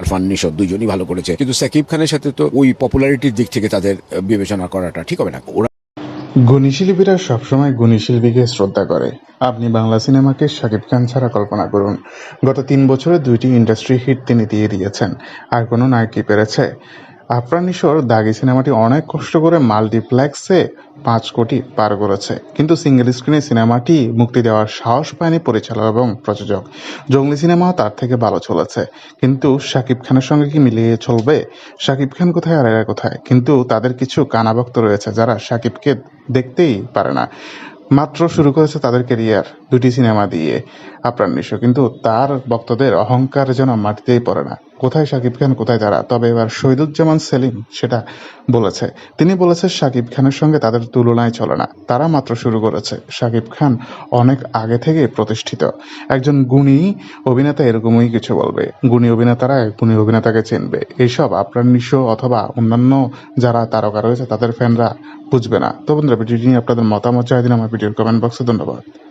আরফান নিশো দুজনই ভালো করেছে। কিন্তু সাকিব খানের সাথে তো ওই পপুলারিটির দিক থেকে তাদের বিবেচনা করাটা ঠিক হবে না। ওরা গুণী শিল্পীরা সবসময় গুণী শিল্পীকে শ্রদ্ধা করে। আপনি বাংলা সিনেমাকে শাকিব খান ছাড়া কল্পনা করুন। গত তিন বছরে দুইটি ইন্ডাস্ট্রি হিট তিনি দিয়ে দিয়েছেন। আর কোনো নায়কই পেরেছে। আফরান নিশোর দাগি সিনেমাটি অনেক কষ্ট করে মাল্টিপ্লেক্সে পাঁচ কোটি পার করেছে। কিন্তু সিঙ্গেল স্ক্রিনে সিনেমাটি মুক্তি দেওয়ার সাহস পায়নি পরিচালক এবং প্রযোজক। জঙ্গলি সিনেমাও তার থেকে ভালো চলেছে। কিন্তু শাকিব খানের সঙ্গে কি মিলিয়ে চলবে? শাকিব খান কোথায় আর এরা কোথায়? কিন্তু তাদের কিছু কানাভক্ত রয়েছে যারা শাকিবকে দেখতেই পারে না। মাত্র শুরু করেছে তাদের কেরিয়ার দুটি সিনেমা দিয়ে আপনার নিশো কিন্তু তার ভক্তদের অহংকার যেন মাটিতেই পড়ে না। কোথায় শাকিব খান, কোথায় তারা? তবে এবার শহীদুজ্জামান সেলিম সেটা বলেছে। তিনি বলেছে শাকিব খানের সঙ্গে তাদের তুলনায় চলে না। তারা মাত্র শুরু করেছে। শাকিব খান অনেক আগে থেকে প্রতিষ্ঠিত। একজন গুণী অভিনেতা এরকমই কিছু বলবে। গুণী অভিনেতারা গুণী অভিনেতাকে চিনবে। এইসব আপনার নিশো অথবা অন্যান্য যারা তারকা রয়েছে, তাদের ফ্যানরা বুঝবে না। তো বন্ধুরা, ভিডিওটি নিয়ে আপনাদের মতামত চাই, দিন আমার ভিডিওর কমেন্ট বক্সে ধন্যবাদ।